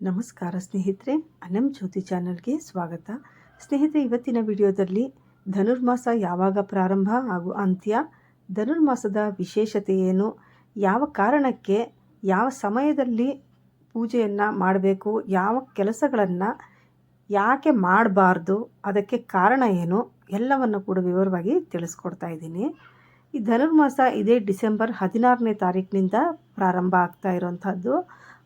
ನಮಸ್ಕಾರ ಸ್ನೇಹಿತರೆ ಅನಂ ಜ್ಯೋತಿ ಚಾನಲ್ಗೆ ಸ್ವಾಗತ. ಸ್ನೇಹಿತರೆ, ಇವತ್ತಿನ ವಿಡಿಯೋದಲ್ಲಿ ಧನುರ್ಮಾಸ ಯಾವಾಗ ಪ್ರಾರಂಭ ಹಾಗೂ ಅಂತ್ಯ, ಧನುರ್ಮಾಸದ ವಿಶೇಷತೆ ಏನು, ಯಾವ ಕಾರಣಕ್ಕೆ, ಯಾವ ಸಮಯದಲ್ಲಿ ಪೂಜೆಯನ್ನು ಮಾಡಬೇಕು, ಯಾವ ಕೆಲಸಗಳನ್ನು ಯಾಕೆ ಮಾಡಬಾರ್ದು, ಅದಕ್ಕೆ ಕಾರಣ ಏನು, ಎಲ್ಲವನ್ನು ಕೂಡ ವಿವರವಾಗಿ ತಿಳಿಸ್ಕೊಡ್ತಾ ಇದ್ದೀನಿ. ಈ ಧನುರ್ಮಾಸ ಇದೇ ಡಿಸೆಂಬರ್ ಹದಿನಾರನೇ ತಾರೀಕಿನಿಂದ ಪ್ರಾರಂಭ ಆಗ್ತಾ ಇರೋವಂಥದ್ದು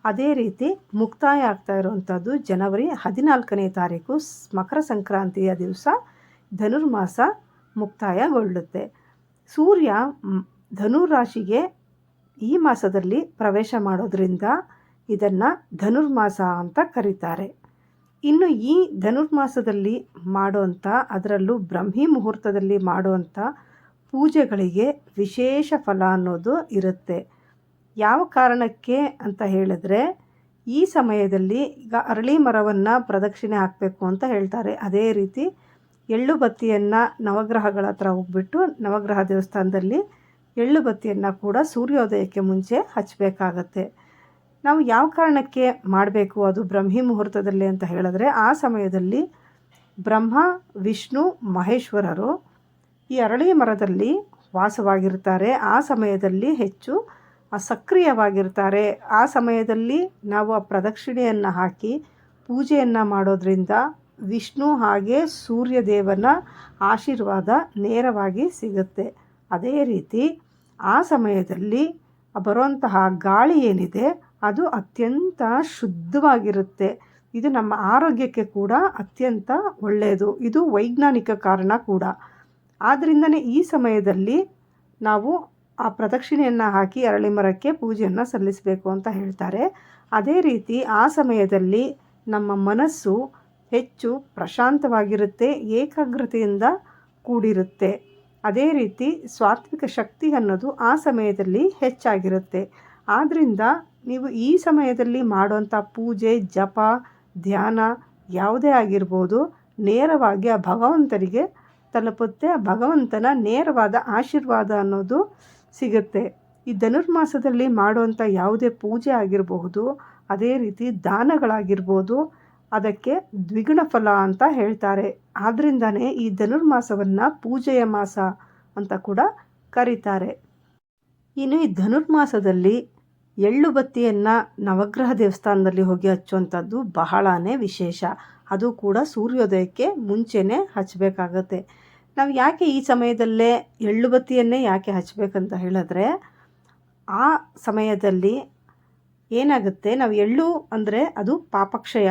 ಅದೇ ರೀತಿ ಮುಕ್ತಾಯ ಆಗ್ತಾ ಇರುವಂಥದ್ದು ಜನವರಿ ಹದಿನಾಲ್ಕನೇ ತಾರೀಕು ಮಕರ ಸಂಕ್ರಾಂತಿಯ ದಿವಸ ಧನುರ್ಮಾಸ ಮುಕ್ತಾಯಗೊಳ್ಳುತ್ತೆ. ಸೂರ್ಯ ಧನುರಾಶಿಗೆ ರಾಶಿಗೆ ಈ ಮಾಸದಲ್ಲಿ ಪ್ರವೇಶ ಮಾಡೋದ್ರಿಂದ ಇದನ್ನು ಧನುರ್ಮಾಸ ಅಂತ ಕರೀತಾರೆ. ಇನ್ನು ಈ ಧನುರ್ಮಾಸದಲ್ಲಿ ಮಾಡುವಂಥ, ಅದರಲ್ಲೂ ಬ್ರಹ್ಮಿ ಮುಹೂರ್ತದಲ್ಲಿ ಮಾಡುವಂಥ ಪೂಜೆಗಳಿಗೆ ವಿಶೇಷ ಫಲ ಅನ್ನೋದು ಇರುತ್ತೆ. ಯಾವ ಕಾರಣಕ್ಕೆ ಅಂತ ಹೇಳಿದ್ರೆ, ಈ ಸಮಯದಲ್ಲಿ ಈಗ ಅರಳಿ ಮರವನ್ನು ಪ್ರದಕ್ಷಿಣೆ ಹಾಕಬೇಕು ಅಂತ ಹೇಳ್ತಾರೆ. ಅದೇ ರೀತಿ ಎಳ್ಳು ಬತ್ತಿಯನ್ನು ನವಗ್ರಹಗಳ ಹತ್ರ ಹೋಗ್ಬಿಟ್ಟು ನವಗ್ರಹ ದೇವಸ್ಥಾನದಲ್ಲಿ ಎಳ್ಳು ಬತ್ತಿಯನ್ನು ಕೂಡ ಸೂರ್ಯೋದಯಕ್ಕೆ ಮುಂಚೆ ಹಚ್ಚಬೇಕಾಗತ್ತೆ ನಾವು ಯಾವ ಕಾರಣಕ್ಕೆ ಮಾಡಬೇಕು ಅದು ಬ್ರಹ್ಮಿ ಮುಹೂರ್ತದಲ್ಲಿ ಅಂತ ಹೇಳಿದ್ರೆ, ಆ ಸಮಯದಲ್ಲಿ ಬ್ರಹ್ಮ, ವಿಷ್ಣು, ಮಹೇಶ್ವರರು ಈ ಅರಳಿ ಮರದಲ್ಲಿ ವಾಸವಾಗಿರ್ತಾರೆ. ಆ ಸಮಯದಲ್ಲಿ ಹೆಚ್ಚು ಸಕ್ರಿಯವಾಗಿರ್ತಾರೆ ಆ ಸಮಯದಲ್ಲಿ ನಾವು ಆ ಪ್ರದಕ್ಷಿಣೆಯನ್ನು ಹಾಕಿ ಪೂಜೆಯನ್ನು ಮಾಡೋದ್ರಿಂದ ವಿಷ್ಣು ಹಾಗೆ ಸೂರ್ಯದೇವನ ಆಶೀರ್ವಾದ ನೇರವಾಗಿ ಸಿಗುತ್ತೆ. ಅದೇ ರೀತಿ ಆ ಸಮಯದಲ್ಲಿ ಬರುವಂತಹ ಗಾಳಿ ಏನಿದೆ, ಅದು ಅತ್ಯಂತ ಶುದ್ಧವಾಗಿರುತ್ತೆ. ಇದು ನಮ್ಮ ಆರೋಗ್ಯಕ್ಕೆ ಕೂಡ ಅತ್ಯಂತ ಒಳ್ಳೆಯದು. ಇದು ವೈಜ್ಞಾನಿಕ ಕಾರಣ ಕೂಡ. ಆದ್ದರಿಂದನೇ ಈ ಸಮಯದಲ್ಲಿ ನಾವು ಆ ಪ್ರದಕ್ಷಿಣೆಯನ್ನು ಹಾಕಿ ಅರಳಿ ಮರಕ್ಕೆ ಪೂಜೆಯನ್ನು ಸಲ್ಲಿಸಬೇಕು ಅಂತ ಹೇಳ್ತಾರೆ. ಅದೇ ರೀತಿ ಆ ಸಮಯದಲ್ಲಿ ನಮ್ಮ ಮನಸ್ಸು ಹೆಚ್ಚು ಪ್ರಶಾಂತವಾಗಿರುತ್ತೆ, ಏಕಾಗ್ರತೆಯಿಂದ ಕೂಡಿರುತ್ತೆ. ಅದೇ ರೀತಿ ಸಾತ್ವಿಕ ಶಕ್ತಿ ಅನ್ನೋದು ಆ ಸಮಯದಲ್ಲಿ ಹೆಚ್ಚಾಗಿರುತ್ತೆ. ಆದ್ದರಿಂದ ನೀವು ಈ ಸಮಯದಲ್ಲಿ ಮಾಡುವಂಥ ಪೂಜೆ, ಜಪ, ಧ್ಯಾನ ಯಾವುದೇ ಆಗಿರ್ಬೋದು, ನೇರವಾಗಿ ಆ ಭಗವಂತರಿಗೆ ತಲುಪುತ್ತೆ. ಆ ಭಗವಂತನ ನೇರವಾದ ಆಶೀರ್ವಾದ ಅನ್ನೋದು ಸಿಗುತ್ತೆ. ಈ ಧನುರ್ಮಾಸದಲ್ಲಿ ಮಾಡುವಂಥ ಯಾವುದೇ ಪೂಜೆ ಆಗಿರಬಹುದು, ಅದೇ ರೀತಿ ದಾನಗಳಾಗಿರ್ಬೋದು, ಅದಕ್ಕೆ ದ್ವಿಗುಣ ಫಲ ಅಂತ ಹೇಳ್ತಾರೆ. ಆದ್ದರಿಂದನೇ ಈ ಧನುರ್ಮಾಸವನ್ನು ಪೂಜೆಯ ಮಾಸ ಅಂತ ಕೂಡ ಕರೀತಾರೆ. ಇನ್ನು ಈ ಧನುರ್ಮಾಸದಲ್ಲಿ ಎಳ್ಳು ಬತ್ತಿಯನ್ನು ನವಗ್ರಹ ದೇವಸ್ಥಾನದಲ್ಲಿ ಹೋಗಿ ಹಚ್ಚುವಂಥದ್ದು ಬಹಳನೇ ವಿಶೇಷ. ಅದು ಕೂಡ ಸೂರ್ಯೋದಯಕ್ಕೆ ಮುಂಚೆನೇ ಹಚ್ಚಬೇಕಾಗತ್ತೆ. ನಾವು ಯಾಕೆ ಈ ಸಮಯದಲ್ಲೇ ಎಳ್ಳು ಬತ್ತಿಯನ್ನೇ ಯಾಕೆ ಹಚ್ಚಬೇಕಂತ ಹೇಳಿದ್ರೆ, ಆ ಸಮಯದಲ್ಲಿ ಏನಾಗುತ್ತೆ, ನಾವು ಎಳ್ಳು ಅಂದರೆ ಅದು ಪಾಪಕ್ಷಯ,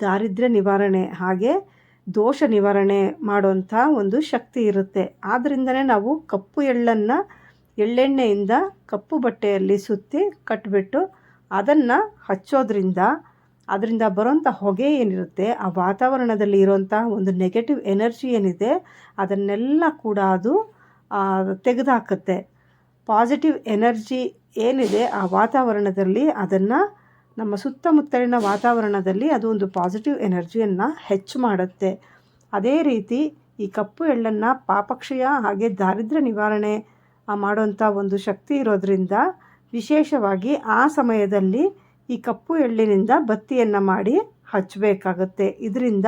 ದಾರಿದ್ರ್ಯ ನಿವಾರಣೆ ಹಾಗೆ ದೋಷ ನಿವಾರಣೆ ಮಾಡುವಂಥ ಒಂದು ಶಕ್ತಿ ಇರುತ್ತೆ. ಆದ್ದರಿಂದನೇ ನಾವು ಕಪ್ಪು ಎಳ್ಳನ್ನು ಎಳ್ಳೆಣ್ಣೆಯಿಂದ ಕಪ್ಪು ಬಟ್ಟೆಯಲ್ಲಿ ಸುತ್ತಿ ಕಟ್ಟಿಬಿಟ್ಟು ಅದನ್ನು ಹಚ್ಚೋದ್ರಿಂದ ಅದರಿಂದ ಬರೋಂಥ ಹೊಗೆ ಏನಿರುತ್ತೆ, ಆ ವಾತಾವರಣದಲ್ಲಿ ಇರೋಂಥ ಒಂದು ನೆಗೆಟಿವ್ ಎನರ್ಜಿ ಏನಿದೆ, ಅದನ್ನೆಲ್ಲ ಕೂಡ ಅದು ತೆಗೆದುಹಾಕುತ್ತೆ ಪಾಸಿಟಿವ್ ಎನರ್ಜಿ ಏನಿದೆ, ಆ ವಾತಾವರಣದಲ್ಲಿ ಅದನ್ನು ನಮ್ಮ ಸುತ್ತಮುತ್ತಲಿನ ವಾತಾವರಣದಲ್ಲಿ ಅದು ಒಂದು ಪಾಸಿಟಿವ್ ಎನರ್ಜಿಯನ್ನು ಹೆಚ್ಚು ಮಾಡುತ್ತೆ. ಅದೇ ರೀತಿ ಈ ಕಪ್ಪು ಎಳ್ಳನ್ನು ಪಾಪಕ್ಷಯ ಹಾಗೆ ದಾರಿದ್ರ್ಯ ನಿವಾರಣೆ ಮಾಡುವಂಥ ಒಂದು ಶಕ್ತಿ ಇರೋದ್ರಿಂದ ವಿಶೇಷವಾಗಿ ಆ ಸಮಯದಲ್ಲಿ ಈ ಕಪ್ಪು ಎಳ್ಳಿನಿಂದ ಬತ್ತಿಯನ್ನು ಮಾಡಿ ಹಚ್ಚಬೇಕಾಗುತ್ತೆ ಇದರಿಂದ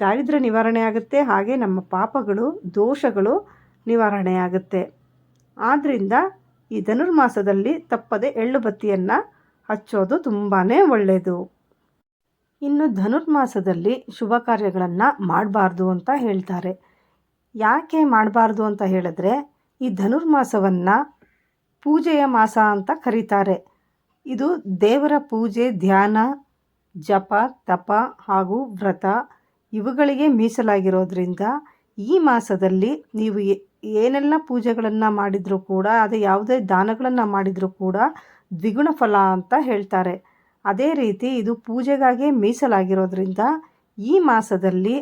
ದಾರಿದ್ರ್ಯ ನಿವಾರಣೆ ಆಗುತ್ತೆ, ಹಾಗೆ ನಮ್ಮ ಪಾಪಗಳು, ದೋಷಗಳು ನಿವಾರಣೆ ಆಗುತ್ತೆ. ಆದ್ದರಿಂದ ಈ ಧನುರ್ಮಾಸದಲ್ಲಿ ತಪ್ಪದೆ ಎಳ್ಳು ಬತ್ತಿಯನ್ನು ಹಚ್ಚೋದು ತುಂಬಾ ಒಳ್ಳೆಯದು ಇನ್ನು ಧನುರ್ಮಾಸದಲ್ಲಿ ಶುಭ ಕಾರ್ಯಗಳನ್ನು ಮಾಡಬಾರ್ದು ಅಂತ ಹೇಳ್ತಾರೆ. ಯಾಕೆ ಮಾಡಬಾರ್ದು ಅಂತ ಹೇಳಿದ್ರೆ, ಈ ಧನುರ್ಮಾಸವನ್ನು ಪೂಜೆಯ ಮಾಸ ಅಂತ ಕರೀತಾರೆ. ಇದು ದೇವರ ಪೂಜೆ, ಧ್ಯಾನ, ಜಪ, ತಪ ಹಾಗೂ ವ್ರತ ಇವುಗಳಿಗೆ ಮೀಸಲಾಗಿರೋದ್ರಿಂದ ಈ ಮಾಸದಲ್ಲಿ ನೀವು ಏನೆಲ್ಲ ಪೂಜೆಗಳನ್ನು ಮಾಡಿದರೂ ಕೂಡ, ಅದೇ ಯಾವುದೇ ದಾನಗಳನ್ನು ಮಾಡಿದರೂ ಕೂಡ ದ್ವಿಗುಣ ಫಲ ಅಂತ ಹೇಳ್ತಾರೆ. ಅದೇ ರೀತಿ ಇದು ಪೂಜೆಗಾಗಿ ಮೀಸಲಾಗಿರೋದ್ರಿಂದ ಈ ಮಾಸದಲ್ಲಿ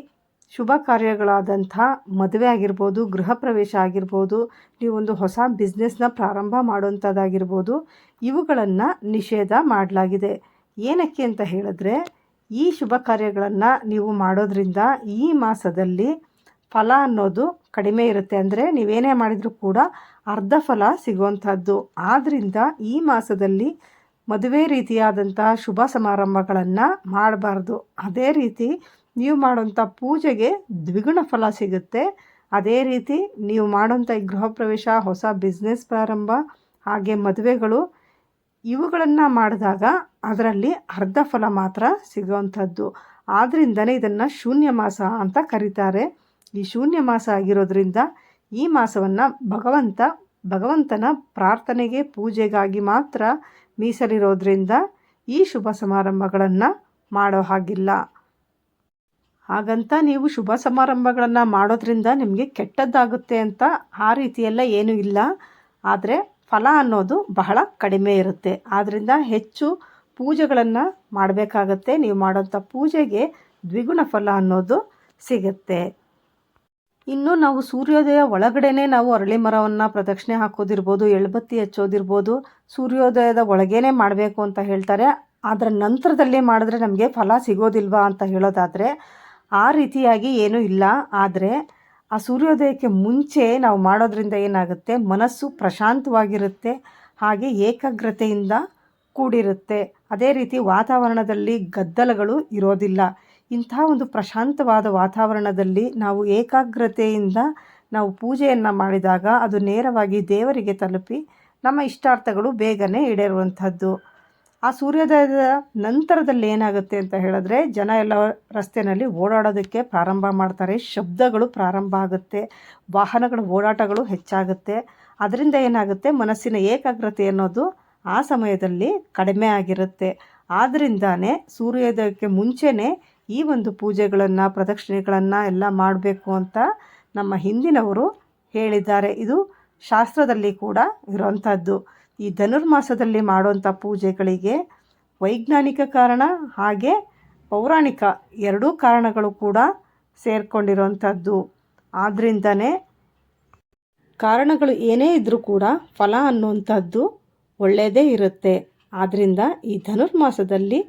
ಶುಭ ಕಾರ್ಯಗಳಾದಂಥ ಮದುವೆ ಆಗಿರ್ಬೋದು, ಗೃಹ ಪ್ರವೇಶ ಆಗಿರ್ಬೋದು, ನೀವೊಂದು ಹೊಸ ಬಿಸ್ನೆಸ್ನ ಪ್ರಾರಂಭ ಮಾಡುವಂಥದ್ದಾಗಿರ್ಬೋದು, ಇವುಗಳನ್ನು ನಿಷೇಧ ಮಾಡಲಾಗಿದೆ. ಏನಕ್ಕೆ ಅಂತ ಹೇಳಿದ್ರೆ, ಈ ಶುಭ ಕಾರ್ಯಗಳನ್ನು ನೀವು ಮಾಡೋದ್ರಿಂದ ಈ ಮಾಸದಲ್ಲಿ ಫಲ ಅನ್ನೋದು ಕಡಿಮೆ ಇರುತ್ತೆ ಅಂದರೆ ನೀವೇನೇ ಮಾಡಿದರೂ ಕೂಡ ಅರ್ಧ ಫಲ ಸಿಗುವಂಥದ್ದು. ಆದ್ದರಿಂದ ಈ ಮಾಸದಲ್ಲಿ ಮದುವೆ ರೀತಿಯಾದಂತಹ ಶುಭ ಸಮಾರಂಭಗಳನ್ನು ಮಾಡಬಾರ್ದು. ಅದೇ ರೀತಿ ನೀವು ಮಾಡುವಂಥ ಪೂಜೆಗೆ ದ್ವಿಗುಣ ಫಲ ಸಿಗುತ್ತೆ. ಅದೇ ರೀತಿ ನೀವು ಮಾಡುವಂಥ ಈ ಗೃಹ ಪ್ರವೇಶ, ಹೊಸ ಬಿಸ್ನೆಸ್ ಪ್ರಾರಂಭ, ಹಾಗೆ ಮದುವೆಗಳು, ಇವುಗಳನ್ನು ಮಾಡಿದಾಗ ಅದರಲ್ಲಿ ಅರ್ಧ ಫಲ ಮಾತ್ರ ಸಿಗುವಂಥದ್ದು ಆದ್ದರಿಂದನೇ ಇದನ್ನು ಶೂನ್ಯ ಮಾಸ ಅಂತ ಕರೀತಾರೆ. ಈ ಶೂನ್ಯ ಮಾಸ ಆಗಿರೋದ್ರಿಂದ ಈ ಮಾಸವನ್ನು ಭಗವಂತ, ಭಗವಂತನ ಪ್ರಾರ್ಥನೆಗೆ, ಪೂಜೆಗಾಗಿ ಮಾತ್ರ ಮೀಸಲಿರೋದ್ರಿಂದ ಈ ಶುಭ ಸಮಾರಂಭಗಳನ್ನು ಮಾಡೋ ಹಾಗಿಲ್ಲ. ಹಾಗಂತ ನೀವು ಶುಭ ಸಮಾರಂಭಗಳನ್ನು ಮಾಡೋದ್ರಿಂದ ನಿಮಗೆ ಕೆಟ್ಟದ್ದಾಗುತ್ತೆ ಅಂತ ಆ ರೀತಿಯೆಲ್ಲ ಏನೂ ಇಲ್ಲ. ಆದರೆ ಫಲ ಅನ್ನೋದು ಬಹಳ ಕಡಿಮೆ ಇರುತ್ತೆ. ಆದ್ದರಿಂದ ಹೆಚ್ಚು ಪೂಜೆಗಳನ್ನು ಮಾಡಬೇಕಾಗತ್ತೆ. ನೀವು ಮಾಡೋಂಥ ಪೂಜೆಗೆ ದ್ವಿಗುಣ ಫಲ ಅನ್ನೋದು ಸಿಗುತ್ತೆ. ಇನ್ನು ನಾವು ಸೂರ್ಯೋದಯ ಒಳಗಡೆನೇ ನಾವು ಅರಳಿ ಮರವನ್ನು ಪ್ರದಕ್ಷಿಣೆ ಹಾಕೋದಿರ್ಬೋದು, ಎಳ್ಬತ್ತಿ ಹಚ್ಚೋದಿರ್ಬೋದು, ಸೂರ್ಯೋದಯದ ಒಳಗೇನೆ ಮಾಡಬೇಕು ಅಂತ ಹೇಳ್ತಾರೆ. ಅದರ ನಂತರದಲ್ಲಿ ಮಾಡಿದ್ರೆ ನಮಗೆ ಫಲ ಸಿಗೋದಿಲ್ವಾ ಅಂತ ಹೇಳೋದಾದರೆ ಆ ರೀತಿಯಾಗಿ ಏನೂ ಇಲ್ಲ. ಆದರೆ ಆ ಸೂರ್ಯೋದಯಕ್ಕೆ ಮುಂಚೆ ನಾವು ಮಾಡೋದ್ರಿಂದ ಏನಾಗುತ್ತೆ? ಮನಸ್ಸು ಪ್ರಶಾಂತವಾಗಿರುತ್ತೆ. ಹಾಗೆ ಏಕಾಗ್ರತೆಯಿಂದ ಕೂಡಿರುತ್ತೆ. ಅದೇ ರೀತಿ ವಾತಾವರಣದಲ್ಲಿ ಗದ್ದಲಗಳು ಇರೋದಿಲ್ಲ. ಇಂಥ ಒಂದು ಪ್ರಶಾಂತವಾದ ವಾತಾವರಣದಲ್ಲಿ ನಾವು ಏಕಾಗ್ರತೆಯಿಂದ ನಾವು ಪೂಜೆಯನ್ನು ಮಾಡಿದಾಗ ಅದು ನೇರವಾಗಿ ದೇವರಿಗೆ ತಲುಪಿ ನಮ್ಮ ಇಷ್ಟಾರ್ಥಗಳು ಬೇಗನೆ ಈಡೇರುವಂಥದ್ದು. ಆ ಸೂರ್ಯೋದಯದ ನಂತರದಲ್ಲಿ ಏನಾಗುತ್ತೆ ಅಂತ ಹೇಳಿದ್ರೆ ಜನ ಎಲ್ಲ ರಸ್ತೆಯಲ್ಲಿ ಓಡಾಡೋದಕ್ಕೆ ಪ್ರಾರಂಭ ಮಾಡ್ತಾರೆ. ಶಬ್ದಗಳು ಪ್ರಾರಂಭ ಆಗುತ್ತೆ. ವಾಹನಗಳ ಓಡಾಟಗಳು ಹೆಚ್ಚಾಗುತ್ತೆ. ಅದರಿಂದ ಏನಾಗುತ್ತೆ? ಮನಸ್ಸಿನ ಏಕಾಗ್ರತೆ ಅನ್ನೋದು ಆ ಸಮಯದಲ್ಲಿ ಕಡಿಮೆ ಆಗಿರುತ್ತೆ. ಆದ್ದರಿಂದಾನೇ ಸೂರ್ಯೋದಯಕ್ಕೆ ಮುಂಚೆನೇ ಈ ಒಂದು ಪೂಜೆಗಳನ್ನು, ಪ್ರದಕ್ಷಿಣೆಗಳನ್ನು ಎಲ್ಲ ಮಾಡಬೇಕು ಅಂತ ನಮ್ಮ ಹಿಂದಿನವರು ಹೇಳಿದ್ದಾರೆ. ಇದು ಶಾಸ್ತ್ರದಲ್ಲಿ ಕೂಡ ಇರುವಂಥದ್ದು ಈ ಧನುರ್ಮಾಸದಲ್ಲಿ ಮಾಡುವಂಥ ಪೂಜೆಗಳಿಗೆ ವೈಜ್ಞಾನಿಕ ಕಾರಣ ಹಾಗೆ ಪೌರಾಣಿಕ ಎರಡೂ ಕಾರಣಗಳು ಕೂಡ ಸೇರಿಕೊಂಡಿರುವಂಥದ್ದು ಆದ್ದರಿಂದನೇ ಕಾರಣಗಳು ಏನೇ ಇದ್ದರೂ ಕೂಡ ಫಲ ಅನ್ನುವಂಥದ್ದು ಒಳ್ಳೆಯದೇ ಇರುತ್ತೆ. ಆದ್ದರಿಂದ ಈ ಧನುರ್ಮಾಸದಲ್ಲಿ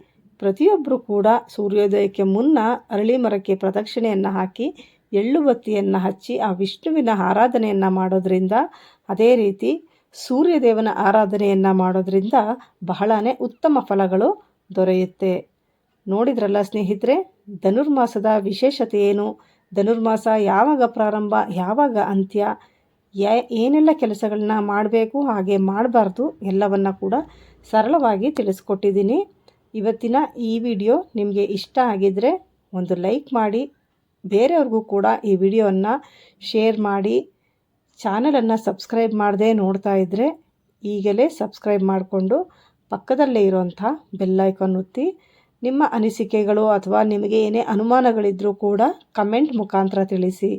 ಪ್ರತಿಯೊಬ್ಬರು ಕೂಡ ಸೂರ್ಯೋದಯಕ್ಕೆ ಮುನ್ನ ಅರಳಿ ಮರಕ್ಕೆ ಪ್ರದಕ್ಷಿಣೆಯನ್ನು ಹಾಕಿ ಎಳ್ಳು ಬತ್ತಿಯನ್ನು ಹಚ್ಚಿ ಆ ವಿಷ್ಣುವಿನ ಆರಾಧನೆಯನ್ನು ಮಾಡೋದರಿಂದ ಅದೇ ರೀತಿ ಸೂರ್ಯದೇವನ ಆರಾಧನೆಯನ್ನು ಮಾಡೋದರಿಂದ ಬಹಳನೇ ಉತ್ತಮ ಫಲಗಳು ದೊರೆಯುತ್ತೆ. ನೋಡಿದ್ರಲ್ಲ ಸ್ನೇಹಿತರೆ, ಧನುರ್ಮಾಸದ ವಿಶೇಷತೆ ಏನು? ಧನುರ್ಮಾಸ ಯಾವಾಗ ಪ್ರಾರಂಭ, ಯಾವಾಗ ಅಂತ್ಯ? ಏನೆಲ್ಲ ಕೆಲಸಗಳನ್ನ ಮಾಡಬೇಕು, ಹಾಗೆ ಮಾಡಬಾರ್ದು ಎಲ್ಲವನ್ನು ಕೂಡ ಸರಳವಾಗಿ ತಿಳಿಸ್ಕೊಟ್ಟಿದ್ದೀನಿ. ಇವತ್ತಿನ ಈ ವಿಡಿಯೋ ನಿಮಗೆ ಇಷ್ಟ ಆಗಿದ್ದರೆ ಒಂದು ಲೈಕ್ ಮಾಡಿ, ಬೇರೆಯವ್ರಿಗೂ ಕೂಡ ಈ ವಿಡಿಯೋವನ್ನು ಶೇರ್ ಮಾಡಿ. ಚಾನಲನ್ನು ಸಬ್ಸ್ಕ್ರೈಬ್ ಮಾಡದೆ ನೋಡ್ತಾ ಇದ್ದರೆ ಈಗಲೇ ಸಬ್ಸ್ಕ್ರೈಬ್ ಮಾಡಿಕೊಂಡು ಪಕ್ಕದಲ್ಲೇ ಇರೋಂಥ ಬೆಲ್ಲೈಕಾನ್ ಒತ್ತಿ ನಿಮ್ಮ ಅನಿಸಿಕೆಗಳು ಅಥವಾ ನಿಮಗೆ ಏನೇ ಅನುಮಾನಗಳಿದ್ದರೂ ಕೂಡ ಕಮೆಂಟ್ ಮುಖಾಂತರ ತಿಳಿಸಿ.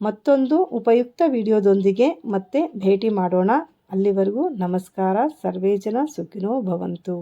ಮತ್ತೊಂದು ಉಪಯುಕ್ತ ವಿಡಿಯೋದೊಂದಿಗೆ ಮತ್ತೆ ಭೇಟಿ ಮಾಡೋಣ. ಅಲ್ಲಿವರೆಗೂ ನಮಸ್ಕಾರ. ಸರ್ವೇ ಜನ ಸುಖಿನೋ ಭವಂತು.